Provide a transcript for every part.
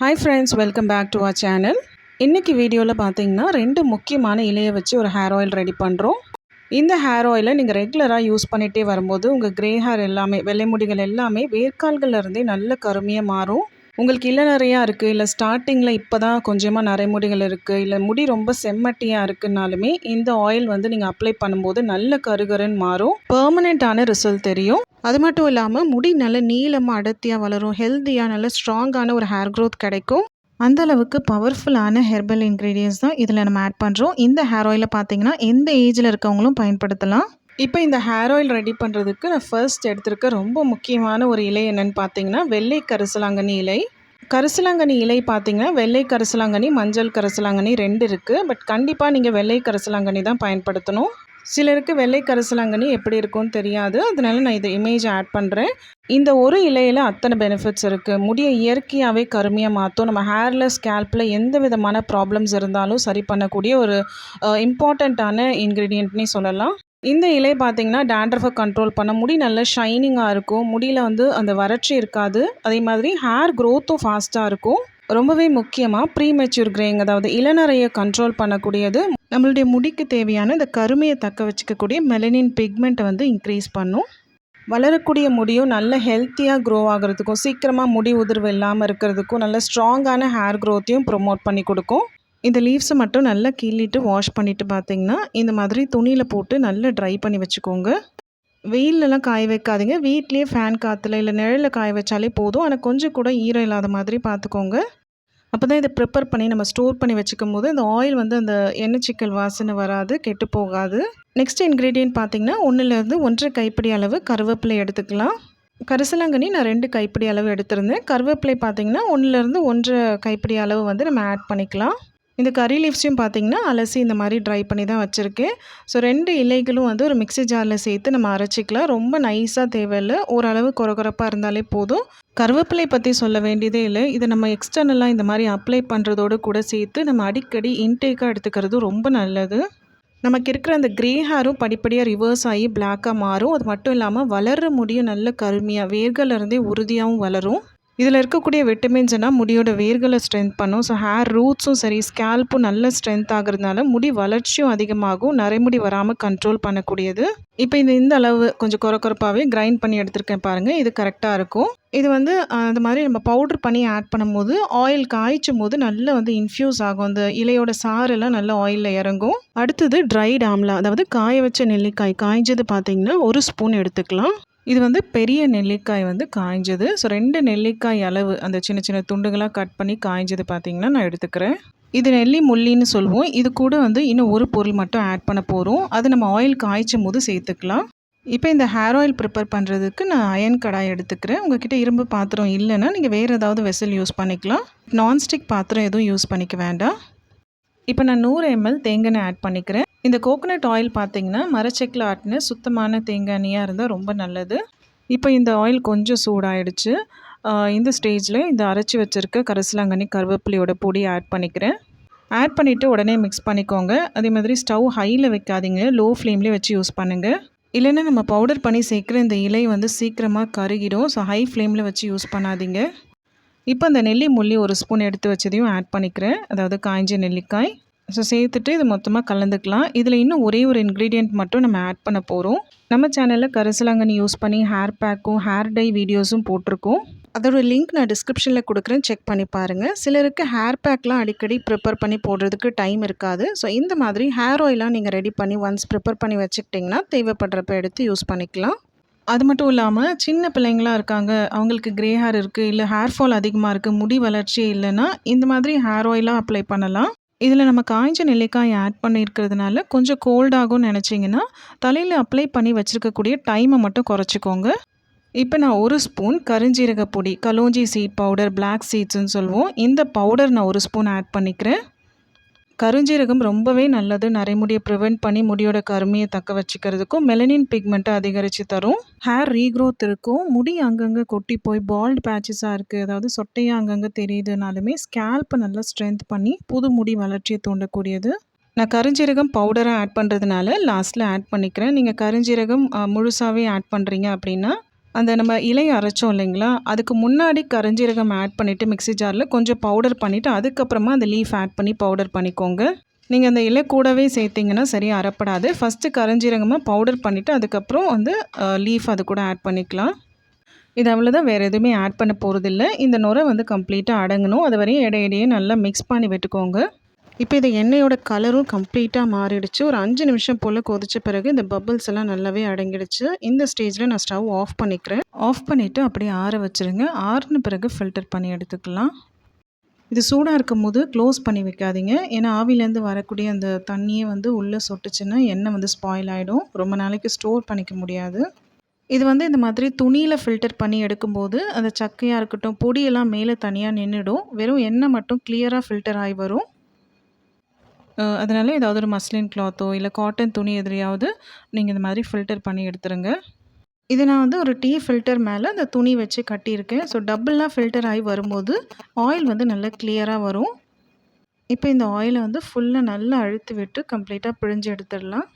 Hi friends welcome back to our channel இன்றைக்கி வீடியோவில் பார்த்தீங்கன்னா ரெண்டு முக்கியமான இலையை வச்சு ஒரு ஹேர் ஆயில் ரெடி பண்ணுறோம் இந்த ஹேர் ஆயிலை நீங்கள் ரெகுலராக யூஸ் பண்ணிகிட்டே வரும்போது உங்கள் க்ரே ஹேர் எல்லாமே வெள்ளை முடிகள் எல்லாமே வேர்க்கால்கள்ல இருந்தே நல்ல கருமையாக மாறும். உங்களுக்கு இல்லை நிறையா இருக்குது இல்லை ஸ்டார்டிங்கில் இப்போ தான் கொஞ்சமாக நரைமுடிகள் இருக்குது இல்லை முடி ரொம்ப செம்மட்டியாக இருக்குன்னாலுமே இந்த ஆயில் வந்து நீங்கள் அப்ளை பண்ணும்போது நல்ல கருகருன்னு மாறும். பெர்மனெண்ட்டான ரிசல்ட் தெரியும். அது மட்டும் இல்லாமல் முடி நல்ல நீளமாக அடர்த்தியாக வளரும். ஹெல்த்தியாக நல்ல ஸ்ட்ராங்கான ஒரு ஹேர் க்ரோத் கிடைக்கும். அந்த அளவுக்கு பவர்ஃபுல்லான ஹெர்பல் இன்க்ரீடியன்ஸ் தான் இதில் நம்ம ஆட் பண்ணுறோம் இந்த ஹேர் ஆயிலை பார்த்தீங்கன்னா எந்த ஏஜில் இருக்கவங்களும் பயன்படுத்தலாம். இப்போ இந்த ஹேர் ஆயில் ரெடி பண்ணுறதுக்கு நான் ஃபர்ஸ்ட் எடுத்திருக்க ரொம்ப முக்கியமான ஒரு இலை என்னென்னு பார்த்தீங்கன்னா வெள்ளை கரிசலாங்கண்ணி இலை. கரிசலாங்கண்ணி இலை பார்த்தீங்கன்னா வெள்ளை கரிசலாங்கண்ணி மஞ்சள் கரிசலாங்கண்ணி ரெண்டு இருக்குது பட் கண்டிப்பாக நீங்கள் வெள்ளை கரிசலாங்கண்ணி தான் பயன்படுத்தணும். சிலருக்கு வெள்ளை கரிசலாங்கண்ணி எப்படி இருக்கும்னு தெரியாது. அதனால நான் இதை இமேஜ் ஆட் பண்ணுறேன் இந்த ஒரு இலையில் அத்தனை பெனிஃபிட்ஸ் இருக்குது முடியை இயற்கையாகவே கருமையாக மாற்றும் நம்ம ஹேரில் ஸ்கேல்பில் எந்த விதமான ப்ராப்ளம்ஸ் இருந்தாலும் சரி பண்ணக்கூடிய ஒரு இம்பார்ட்டண்ட்டான இன்க்ரீடியண்ட்னே சொல்லலாம். இந்த இலை பார்த்திங்கன்னா டேண்ட்ரஃபை கண்ட்ரோல் பண்ண முடி நல்ல ஷைனிங்காக இருக்கும். முடியில் வந்து அந்த வறட்சி இருக்காது. அதே மாதிரி ஹேர் க்ரோத்தும் ஃபாஸ்ட்டாக இருக்கும். ரொம்பவே முக்கியமாக ப்ரீ மெச்சூர் கிரேயிங் அதாவது இளநறையை கண்ட்ரோல் பண்ணக்கூடியது. நம்மளுடைய முடிக்கு தேவையான இந்த கருமையை தக்க வச்சுக்கக்கூடிய மெலனின் பிக்மெண்ட்டை வந்து இன்க்ரீஸ் பண்ணும். வளரக்கூடிய முடியும் நல்ல ஹெல்த்தியாக க்ரோ ஆகிறதுக்கும் சீக்கிரமாக முடி உதிர்வு இல்லாமல் இருக்கிறதுக்கும் நல்ல ஸ்ட்ராங்கான ஹேர் க்ரோத்தையும் ப்ரொமோட் பண்ணி கொடுக்கும். இந்த லீவ்ஸை மட்டும் நல்லா கிள்ளிட்டு வாஷ் பண்ணிவிட்டு பார்த்தீங்கன்னா இந்த மாதிரி துணியில் போட்டு நல்லா ட்ரை பண்ணி வச்சுக்கோங்க. வெயிலெலாம் காய வைக்காதீங்க. வீட்லேயே ஃபேன் காற்றுல இல்லை நிழலில் காய வச்சாலே போதும். ஆனால் கொஞ்சம் கூட ஈரம் இல்லாத மாதிரி பார்த்துக்கோங்க அப்போ தான் இதை ப்ரிப்பேர் பண்ணி நம்ம ஸ்டோர் பண்ணி வச்சுக்கும் போது அந்த ஆயில் வந்து அந்த எண்ணெய் சிக்கல் வாசனை வராது கெட்டு போகாது. நெக்ஸ்ட் இன்க்ரீடியன்ட் பார்த்திங்கன்னா ஒன்றுலேருந்து ஒன்றரை கைப்பிடி அளவு கருவேப்பிலை எடுத்துக்கலாம். கரிசலாங்கண்ணி நான் ரெண்டு கைப்பிடி அளவு எடுத்திருந்தேன். கருவேப்பிலை பார்த்திங்கன்னா ஒன்றுலேருந்து ஒன்றரை கைப்பிடி அளவு வந்து நம்ம ஆட் பண்ணிக்கலாம். இந்த கறி லீவ்ஸையும் பார்த்திங்கன்னா அலசி இந்த மாதிரி ட்ரை பண்ணி தான் வச்சுருக்கேன் ஸோ ரெண்டு இலைகளும் வந்து ஒரு மிக்சி ஜாரில் சேர்த்து நம்ம அரைச்சிக்கலாம். ரொம்ப நைஸாக தேவையில்லை. ஓரளவு குறகுறப்பாக இருந்தாலே போதும். கருவேப்பிலை பற்றி சொல்ல வேண்டியதே இல்லை. இதை நம்ம எக்ஸ்டர்னலாக இந்த மாதிரி அப்ளை பண்ணுறதோடு கூட சேர்த்து நம்ம அடிக்கடி இன்டேக்காக எடுத்துக்கிறது ரொம்ப நல்லது. நமக்கு இருக்கிற அந்த க்ரே ஹேரும் படிப்படியாக ரிவர்ஸ் ஆகி பிளாக்காக மாறும். அது மட்டும் இல்லாமல் வளர்கிற முடியும். நல்ல கருமையாக வேர்கள்லேருந்தே உறுதியாகவும் வளரும். இதில் இருக்கக்கூடிய விட்டமின்ஸ்னால் முடியோட வேர்களை ஸ்ட்ரென்த் பண்ணும். ஸோ ஹேர் ரூட்ஸும் சரி ஸ்கேல்ப்பும் நல்ல ஸ்ட்ரென்த் ஆகிறதுனால முடி வளர்ச்சியும் அதிகமாகும். நரைமுடி வராமல் கண்ட்ரோல் பண்ணக்கூடியது. இப்போ இந்த இந்த அளவு கொஞ்சம் குறக்குறப்பாகவே கிரைண்ட் பண்ணி எடுத்திருக்கேன் பாருங்கள் இது கரெக்டாக இருக்கும். இது வந்து அந்த மாதிரி நம்ம பவுட்ரு பண்ணி ஆட் பண்ணும்போது ஆயில் காய்ச்சும் போது நல்லா வந்து இன்ஃப்யூஸ் ஆகும். அந்த இலையோட சாரெல்லாம் நல்லா ஆயிலில் இறங்கும். அடுத்தது ட்ரைட் ஆம்லா. அதாவது காய வச்ச நெல்லிக்காய். காய்ஞ்சது பார்த்தீங்கன்னா ஒரு ஸ்பூன் எடுத்துக்கலாம். இது வந்து பெரிய நெல்லிக்காய் வந்து காய்ஞ்சது. ஸோ ரெண்டு நெல்லிக்காய் அளவு அந்த சின்ன சின்ன துண்டுகளாக கட் பண்ணி காய்ஞ்சது பார்த்திங்கன்னா நான் எடுத்துக்கிறேன். இது நெல்லி முள்ளின்னு சொல்லுவோம் இது கூட வந்து இன்னும் ஒரு பொருள் மட்டும் ஆட் பண்ண போகிறோம் அது நம்ம ஆயில் காய்ச்சும் போது சேர்த்துக்கலாம். இப்போ இந்த ஹேர் ஆயில் ப்ரிப்பேர் பண்ணுறதுக்கு நான் அயன் கடாய் எடுத்துக்கிறேன். உங்ககிட்ட இரும்பு பாத்திரம் இல்லைன்னா நீங்கள் வேறு ஏதாவது வெசல் யூஸ் பண்ணிக்கலாம். நான்ஸ்டிக் பாத்திரம் எதுவும் யூஸ் பண்ணிக்க வேண்டாம். இப்போ நான் நூறு எம்எல் தேங்காய் ஆட் பண்ணிக்கிறேன். இந்த கோகோனட் ஆயில் பார்த்தீங்கன்னா மரச்செக்கில் ஆட்டின சுத்தமான தேங்காய் இருந்தால் ரொம்ப நல்லது. இப்போ இந்த ஆயில் கொஞ்சம் சூடாயிடுச்சு. இந்த ஸ்டேஜில் இந்த அரைச்சி வச்சுருக்க கரிசலாங்கண்ணி கருவேப்பிலையோட பொடி ஆட் பண்ணிக்கிறேன். ஆட் பண்ணிவிட்டு உடனே மிக்ஸ் பண்ணிக்கோங்க. அதே மாதிரி ஸ்டவ் ஹையில் வைக்காதீங்க. லோ ஃப்ளேம்லேயே வச்சு யூஸ் பண்ணுங்கள் இல்லைன்னா நம்ம பவுடர் பண்ணி சேர்க்குற இந்த இலை வந்து சீக்கிரமாக கருகிடும். ஸோ ஹை ஃப்ளேமில் வச்சு யூஸ் பண்ணாதீங்க. இப்போ அந்த நெல்லி முள்ளி ஒரு ஸ்பூன் எடுத்து வச்சதையும் ஆட் பண்ணிக்கிறேன். அதாவது காய்ஞ்ச நெல்லிக்காய். ஸோ சேர்த்துட்டு இது மொத்தமாக கலந்துக்கலாம். இதில் இன்னும் ஒரே ஒரு இன்க்ரீடியண்ட் மட்டும் நம்ம ஆட் பண்ண போகிறோம் நம்ம சேனலில் கரிசலாங்கண்ணி யூஸ் பண்ணி ஹேர் பேக்கும் ஹேர் டை வீடியோஸும் போட்டிருக்கோம். அதோட லிங்க் நான் டிஸ்கிரிப்ஷனில் கொடுக்குறேன். செக் பண்ணி பாருங்கள் சிலருக்கு ஹேர் பேக்லாம் அடிக்கடி ப்ரிப்பேர் பண்ணி போடுறதுக்கு டைம் இருக்காது. ஸோ இந்த மாதிரி ஹேர் ஆயிலாம் நீங்கள் ரெடி பண்ணி ஒன்ஸ் ப்ரிப்பேர் பண்ணி வச்சுக்கிட்டிங்கன்னா தேவைப்படுறப்ப எடுத்து யூஸ் பண்ணிக்கலாம். அது மட்டும் இல்லாமல் சின்ன பிள்ளைங்களாம் இருக்காங்க. அவங்களுக்கு க்ரே ஹேர் இருக்குது இல்லை ஹேர் ஃபால் அதிகமாக இருக்குது முடி வளர்ச்சி இல்லைன்னா இந்த மாதிரி ஹேர் ஆயிலாக அப்ளை பண்ணலாம். இதில் நம்ம காய்ஞ்ச நெல்லிக்காய் ஆட் பண்ணியிருக்கிறதுனால கொஞ்சம் கோல்டாகும்னு நினச்சிங்கன்னா தலையில் அப்ளை பண்ணி வச்சுருக்கக்கூடிய டைமை மட்டும் குறைச்சிக்கோங்க. இப்போ நான் ஒரு ஸ்பூன் கருஞ்சீரக பொடி கலோஞ்சி சீட் பவுடர் பிளாக் சீட்ஸ்ன்னு சொல்லுவோம். இந்த பவுடர் நான் ஒரு ஸ்பூன் ஆட் பண்ணிக்கிறேன். கருஞ்சீரகம் ரொம்பவே நல்லது. நரைமுடியை ப்ரிவெண்ட் பண்ணி முடியோட கருமையை தக்க வச்சுக்கிறதுக்கும் மெலனின் பிக்மெண்ட்டை அதிகரித்து தரும். ஹேர் ரீக்ரோத் இருக்கும். முடி அங்கங்கே கொட்டி போய் பால்டு பேச்சஸாக இருக்குது அதாவது சொட்டையாக அங்கங்கே தெரியுதுனாலுமே ஸ்கேல்ப்பை நல்லா ஸ்ட்ரென்த் பண்ணி புது முடி வளர்ச்சியை தூண்டக்கூடியது. நான் கருஞ்சீரகம் பவுடராக ஆட் பண்ணுறதுனால லாஸ்ட்டில் ஆட் பண்ணிக்கிறேன். நீங்கள் கருஞ்சீரகம் முழுசாகவே ஆட் பண்ணுறீங்க அப்படின்னா அந்த நம்ம இலையை அரைச்சோம் இல்லைங்களா? அதுக்கு முன்னாடி கரஞ்சீரகம் ஆட் பண்ணிவிட்டு மிக்ஸி ஜாரில் கொஞ்சம் பவுடர் பண்ணிவிட்டு அதுக்கப்புறமா அந்த லீஃப் ஆட் பண்ணி பவுடர் பண்ணிக்கோங்க. நீங்கள் அந்த இலை கூடவே சேர்த்திங்கன்னா சரியாக அறப்படாது ஃபஸ்ட்டு கரஞ்சீரகமாக பவுடர் பண்ணிவிட்டு அதுக்கப்புறம் வந்து லீஃப் அது கூட ஆட் பண்ணிக்கலாம். இது அவ்வளோதான் வேறு எதுவுமே ஆட் பண்ண போகிறதில்ல இந்த நுரை வந்து கம்ப்ளீட்டாக அடங்கணும். அது வரையும் இடையிடையே நல்லா மிக்ஸ் பண்ணி விட்டுக்கோங்க. இப்போ இது எண்ணெயோட கலரும் கம்ப்ளீட்டாக மாறிடுச்சு. ஒரு அஞ்சு நிமிஷம் போல் கொதிச்ச பிறகு இந்த பபிள்ஸ் எல்லாம் நல்லாவே அடங்கிடுச்சு. இந்த ஸ்டேஜில் நான் ஸ்டவ் ஆஃப் பண்ணிக்கிறேன். ஆஃப் பண்ணிவிட்டு அப்படியே ஆற வச்சுருங்க. ஆறுன பிறகு ஃபில்டர் பண்ணி எடுத்துக்கலாம். இது சூடாக இருக்கும் போது க்ளோஸ் பண்ணி வைக்காதீங்க. ஏன்னா ஆவிலேருந்து வரக்கூடிய அந்த தண்ணியை வந்து உள்ளே சொட்டுச்சுன்னா எண்ணெய் வந்து ஸ்பாயில் ஆகிடும் ரொம்ப நாளைக்கு ஸ்டோர் பண்ணிக்க முடியாது. இது வந்து இந்த மாதிரி துணியில் ஃபில்டர் பண்ணி எடுக்கும்போது அந்த சக்கையாக இருக்கட்டும் பொடியெல்லாம் மேலே தனியாக நின்றுடும். வெறும் எண்ணெய் மட்டும் கிளியராக ஃபில்டர் ஆகி வரும். அதனால் ஏதாவது ஒரு மஸ்லின் கிளாத்தோ இல்லை காட்டன் துணி எதிரையாவது நீங்கள் இந்த மாதிரி ஃபில்டர் பண்ணி எடுத்துருங்க. இது நான் வந்து ஒரு டீ ஃபில்டர் மேலே அந்த துணி வச்சு கட்டியிருக்கேன். ஸோ டபுளாக ஃபில்டர் ஆகி வரும்போது ஆயில் வந்து நல்லா கிளியராக வரும். இப்போ இந்த ஆயிலை வந்து ஃபுல்லாக நல்லா அழுத்தி விட்டு கம்ப்ளீட்டாக பிழிஞ்சு எடுத்துடலாம்.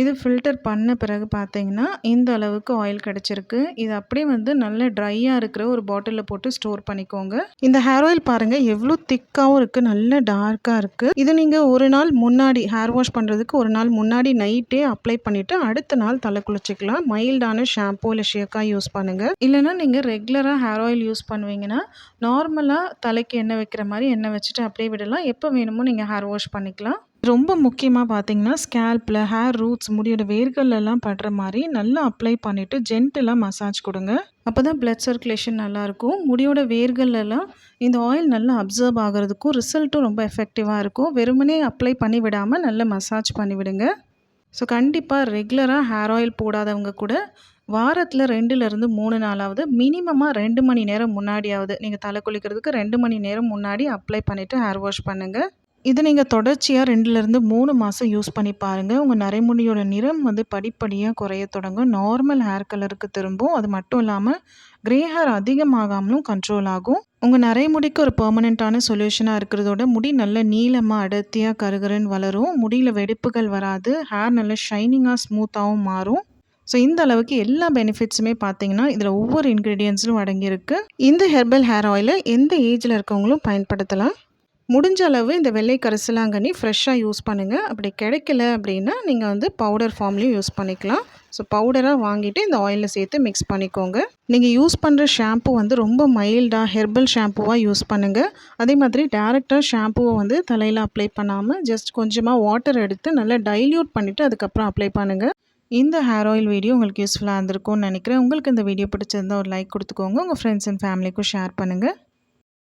இது ஃபில்டர் பண்ண பிறகு பார்த்தீங்கன்னா இந்த அளவுக்கு ஆயில் கிடச்சிருக்கு. இது அப்படியே வந்து நல்ல ட்ரையாக இருக்கிற ஒரு பாட்டிலில் போட்டு ஸ்டோர் பண்ணிக்கோங்க. இந்த ஹேர் ஆயில் பாருங்கள் எவ்வளோ திக்காகவும் இருக்குது நல்ல டார்க்காக இருக்குது இது நீங்கள் ஒரு நாள் முன்னாடி ஹேர் வாஷ் பண்ணுறதுக்கு ஒரு நாள் முன்னாடி நைட்டே அப்ளை பண்ணிவிட்டு அடுத்த நாள் தலை குளிச்சிக்கலாம். மைல்டான ஷாம்பூ இல்லை ஷேக்காக யூஸ் பண்ணுங்கள் இல்லைனா நீங்கள் ரெகுலராக ஹேர் ஆயில் யூஸ் பண்ணுவீங்கன்னா நார்மலாக தலைக்கு எண்ணெய் வைக்கிற மாதிரி எண்ணெய் வச்சுட்டு அப்படியே விடலாம். எப்போ வேணுமோ நீங்கள் ஹேர் வாஷ் பண்ணிக்கலாம். ரொம்ப முக்கியமாக பார்த்தீங்கன்னா ஸ்கேல்பில் ஹேர் ரூட்ஸ் முடியோட வேர்களெல்லாம் படுற மாதிரி நல்லா அப்ளை பண்ணிவிட்டு ஜென்டலாக மசாஜ் கொடுங்க. அப்போ தான் பிளட் சர்க்குலேஷன் நல்லாயிருக்கும். முடியோட வேர்களெல்லாம் இந்த ஆயில் நல்லா அப்சர்வ் ஆகிறதுக்கும் ரிசல்ட்டும் ரொம்ப எஃபெக்டிவாக இருக்கும். வெறுமனே அப்ளை பண்ணி விடாமல் நல்லா மசாஜ் பண்ணிவிடுங்க ஸோ கண்டிப்பாக ரெகுலராக ஹேர் ஆயில் போடாதவங்க கூட வாரத்தில் ரெண்டுலேருந்து மூணு நாளாவது மினிமமாக ரெண்டு மணி நேரம் முன்னாடியாவது நீங்கள் தலை குளிக்கிறதுக்கு ரெண்டு மணி நேரம் முன்னாடி அப்ளை பண்ணிவிட்டு ஹேர் வாஷ் பண்ணுங்கள் இது நீங்கள் தொடர்ச்சியாக ரெண்டுலேருந்து மூணு மாதம் யூஸ் பண்ணி பாருங்கள் உங்கள் நரைமுடியோட நிறம் வந்து படிப்படியாக குறைய தொடங்கும். நார்மல் ஹேர் கலருக்கு திரும்பும் அது மட்டும் இல்லாமல் க்ரே ஹேர் அதிகமாகாமலும் கண்ட்ரோல் ஆகும். உங்கள் நரைமுடிக்கு ஒரு பெர்மனெண்ட்டான சொல்யூஷனாக இருக்கிறதோட முடி நல்ல நீளமாக அடர்த்தியாக கருகருன்னு வளரும். முடியில் வெடிப்புகள் வராது. ஹேர் நல்ல ஷைனிங்காக ஸ்மூத்தாகவும் மாறும். ஸோ இந்த அளவுக்கு எல்லா பெனிஃபிட்ஸுமே பார்த்தீங்கன்னா இதில் ஒவ்வொரு இன்க்ரீடியன்ஸும் அடங்கியிருக்கு. இந்த ஹெர்பல் ஹேர் ஆயிலை எந்த ஏஜில் இருக்கவங்களும் பயன்படுத்தலாம். முடிஞ்ச அளவு இந்த வெள்ளை கரிசலாங்கண்ணி ஃப்ரெஷ்ஷாக யூஸ் பண்ணுங்கள் அப்படி கிடைக்கல அப்படின்னா நீங்கள் வந்து பவுடர் ஃபார்ம்லேயும் யூஸ் பண்ணிக்கலாம். ஸோ பவுடராக வாங்கிட்டு இந்த ஆயிலில் சேர்த்து மிக்ஸ் பண்ணிக்கோங்க. நீங்கள் யூஸ் பண்ணுற ஷாம்பு வந்து ரொம்ப மைல்டாக ஹெர்பல் ஷாம்புவாக யூஸ் பண்ணுங்கள் அதே மாதிரி டேரெக்டாக ஷாம்புவை வந்து தலையில் அப்ளை பண்ணாமல் ஜஸ்ட் கொஞ்சமாக வாட்டர் எடுத்து நல்லா டைல்யூட் பண்ணிவிட்டு அதுக்கப்புறம் அப்ளை பண்ணுங்கள் இந்த ஹேர் ஆயில் வீடியோ உங்களுக்கு யூஸ்ஃபுல்லாக இருந்திருக்கும்னு நினைக்கிறேன். உங்களுக்கு இந்த வீடியோ பிடிச்சிருந்தா ஒரு லைக் கொடுத்துக்கோங்க. உங்கள் ஃப்ரெண்ட்ஸ் அண்ட் ஃபேமிலிக்கும் ஷேர் பண்ணுங்கள்